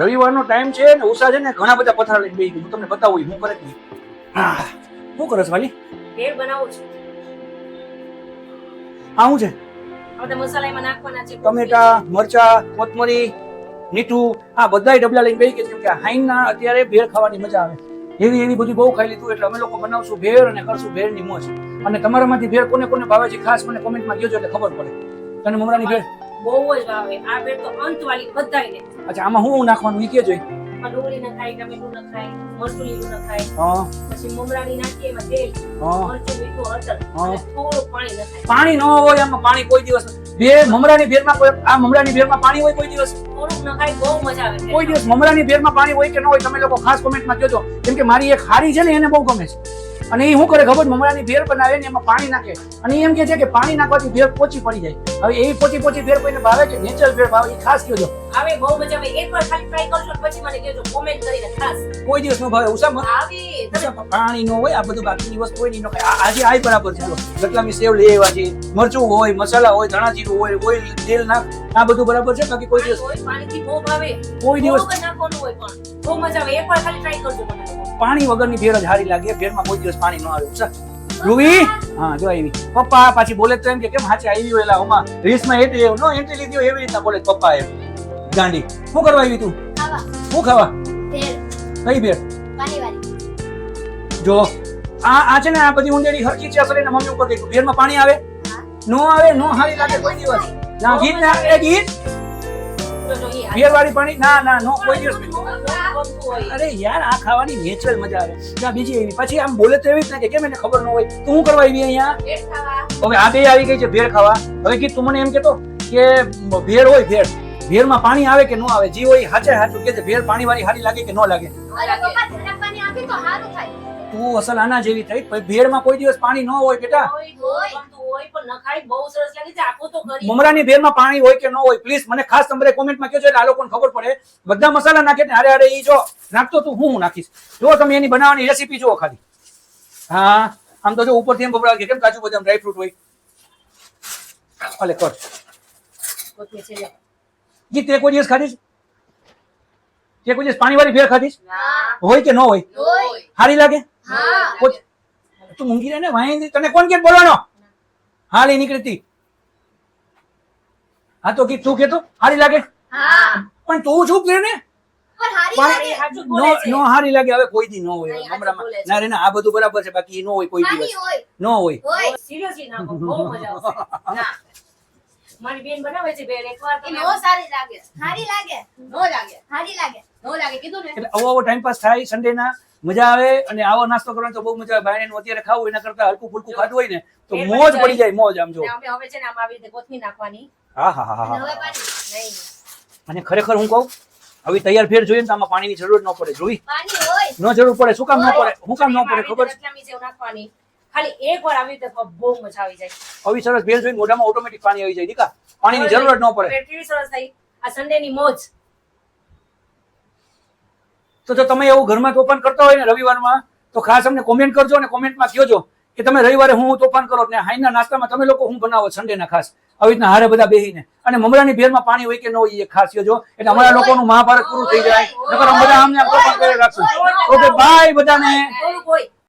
રવિવારનો time છે ને ઉષા છે ને ઘણા બધા પથરા લઈને બેસી હું તમને બતાવું હું કરે નહીં આહ, શું કરે છે વાલી? ભેળ બનાવું છું. આ શું છે? આ બધા નાખવાના છે. ટમેટા મરચા કોથમરી મીઠું આ બધાય ડબલા લઈને બેસી ગયા કેમ કે હાઈના અત્યારે ભેળ ખાવાની મજા આવે. એવી એવી બધી બહુ ખાઈ લીધું એટલે અમે લોકો બનાવશું ભેળ અને કરશું ભેળની મોજ. અને તમારામાંથી ભેળ કોને કોને ભાવે છે ખાસ મને કોમેન્ટમાં કહેજો એટલે ખબર પડે. તને મમરાની ભેળ? બહુ જ ભાવે આ ભેળ તો અંત વાળી બધાયને. અચ્છા આમાં હું નાખવાનું? ઈ કહેજો. એમાં ડુંગળી ન ખાય ટમેટું ન ખાય મરચું લીલું ન ખાય. હા. પછી મમરાની નાખીએ એમાં તેલ. હા. મરચું મીઠું હળદર. થોડું પાણી ન પાણી ન હોય આમાં પાણી કોઈ દિવસ. બે મમરાની ભેરમાં કોઈ આ મમરાની ભેળમાં પાણી હોય કોઈ દિવસ? ન બહુ મજા આવે કોઈ દિવસ મમરાની ભેળમાં પાણી હોય કે ન હોય તમે લોકો ખાસ કોમેન્ટમાં કહેજો. કેમ કે મારી એક હારી છે ને એને બહુ ગમે છે. અને એ શું કરે ખબર? મમરાની ભેળ બનાવે ને એમાં પાણી નાખે. અને એમ કે છે કે પાણી નાખવાથી ભેર પોચી પડી જાય. હવે એ પોચી પોચી ભેર કોઈને ભાવે કે નેચરલ ભેર ભાવે એ ખાસ કહેજો. આવે બહુ મજા આવે. એકવાર ખાલી ટ્રાય કરશો પછી મને કહેજો કોમેન્ટ કરીને ખાસ. કોઈ દિવસ નો ભાવે ઉષા મ- આવી. પાણી નો હોય આ બધું બાકીની વસ્તુ હોય ને ન. આ- આજે આય બરાબર છે ગટલામી સેવ લઈ આવ્યા છે. મરચું હોય મસાલા હોય ધાણા જીરું હોય ઓઇલ તેલ નાખ. આ બધું બરાબર છે બાકી કોઈ દિવસ પાણીથી બહુ ભાવે. કોઈ દિવસ નાખવાનું હોય પણ. બહુ મજા આવે. એકવાર ખાલી ટ્રાય કરજો મને. પાણી વગરની ભેળ જ હારી લાગે. ભેળમાં કોઈ દિવસ પાણી ન આવે ઉષા. રૂવી હા જો આવી. પપ્પા પાછી બોલે તો એમ કે કેમ હાચી આવી હોય એલા? ઓમાં રીલ્સમાં એટલે નો એન્ટ્રી લીધી એવી રીતના બોલે પપ્પા એમ. ગાંડી. શું કરવા આવી તું? શું ખાવા? કઈ ભેળ? જો આ આ છે ને આ બધી ઊંડેડી હરખી છે અસલે મમ્મી ઉપર ગઈ ભેળમાં પાણી આવે? નો આવે નો હારી લાગે કોઈ દિવસ. ના ગીત ના એ ગીત? ભેળ વાળી પાણી? ના ના નો કોઈ દિવસ. અરે યાર આ ખાવાની નેચરલ મજા આવે. ના બીજી એવી. પછી આમ બોલે તો એવી જ ને કે કેમ એને ખબર ન હોય? તું શું કરવા આવી અહીંયા? હવે આ બે આવી ગઈ છે ભેળ ખાવા. હવે ગીત તું મને એમ કેતો કે ભેળ હોય ભેળ. ભેળમાં પાણી આવે કે ન આવે? જે હોય હાચે હાચું કે છે ભેળ પાણી વાળી હારી લાગે કે ન લાગે? તો સારું થાય. તું અસલ આના જેવી થઈ પણ ભેળમાં કોઈ દિવસ પાણી ન હોય બેટા. હોય, બહુ ગમતું હોય પણ ન ખાય બહુ સરસ લાગે છે આપો તો ખરી મમરાની ભેળમાં પાણી હોય કે ન હોય પ્લીઝ મને ખાસ તમારે કોમેન્ટમાં કહેજો એટલે આ લોકોને ખબર પડે. બધા મસાલા નાખે ને અરે અરે ઈ જો નાખતો તું હું હું નાખીશ. જો તમે એની બનાવવાની રેસીપી જુઓ ખાલી. હા આમ તો જો ઉપરથી એમ બબડાવે કે કેમ કાજુ બદામ ડ્રાય ફ્રૂટ હોય. ભલે કર. કોથમીર છે લે. જી તે કોઈ દિવસ ખાધીશ? તે કોઈ દિવસ પાણીવાળી ભેળ ખાધીશ? હોય કે ન હોય? હોય. હારી લાગે? હા. તું મૂંગી રહે ને વાંહી તને કોણ કે બોલવાનો? હાલી નીકળતી. હા તો કી તું કેતો? હારી લાગે? પણ તું છું કે ને? પણ. નો નો હારી લાગે. હવે કોઈ દી ન હોય. ના રે ના આ બધું બરાબર છે. બાકી નો હોય કોઈ દિવસ. હોય. ન હોય. સિરિયસલી ના બહુ મજા આવશે. મારી બેન બનાવે છે ભેળ એકવાર એ તમે નો સારી લાગે. સારી લાગે. નો લાગે. સારી લાગે. નો લાગે. કીધું ને? એટલે આવો આવો ટાઈમ પાસ થાય સન્ડે ના મજા આવે અને આવો નાસ્તો કરવાનો તો બહુ મજા આવે. બાયણેનું અત્યારે ખાવું એના કરતા હલકું ફૂલકું ખાધું હોય ને તો મોજ પડી જાય મોજ આમ જો. અમે હવે છે ને આમ આવી રીતે કોથમીર નાખવાની. હા હા હા અને હા હવે પાણી. નહીં. અને ખરેખર હું કહું હવે તૈયાર ફેર જોઈએ ને આમાં પાણીની જરૂર ન પડે જોઈ? પાણી હોય. ન જરૂર પડે શું કામ ન પડે શું કામ ન પડે ખબર? છે નાખવાની. ખાલી એક વાર આવી રીતે બહુ મજા આવી જાય. આવી સરસ ભેળ જોઈને મોઢામાં ઓટોમેટિક પાણી આવી જાય દીકા. પાણીની જરૂર જ ન પડે. કેવી સરસ થઈ? આ સન્ડે ની મોજ. તો જો તમે એવું ઘરમાં તોફાન કરતા હોય ને રવિવારમાં તો ખાસ અમને કોમેન્ટ કરજો અને કોમેન્ટમાં કહેજો કે તમે રવિવારે હું તોફાન કરો ને હાઈના નાસ્તામાં તમે લોકો હું બનાવો સન્ડેના ખાસ. આવી રીતના હારે બધા બેહીને. અને મમરાની ભેરમાં પાણી હોય કે ન હોય એ ખાસ કહેજો. એટલે અમારા લોકોનું મહાભારત પૂરું થઈ જાય. નકર બધા અમને તોફાન કરી રાખશું. ઓકે બાય બધાને.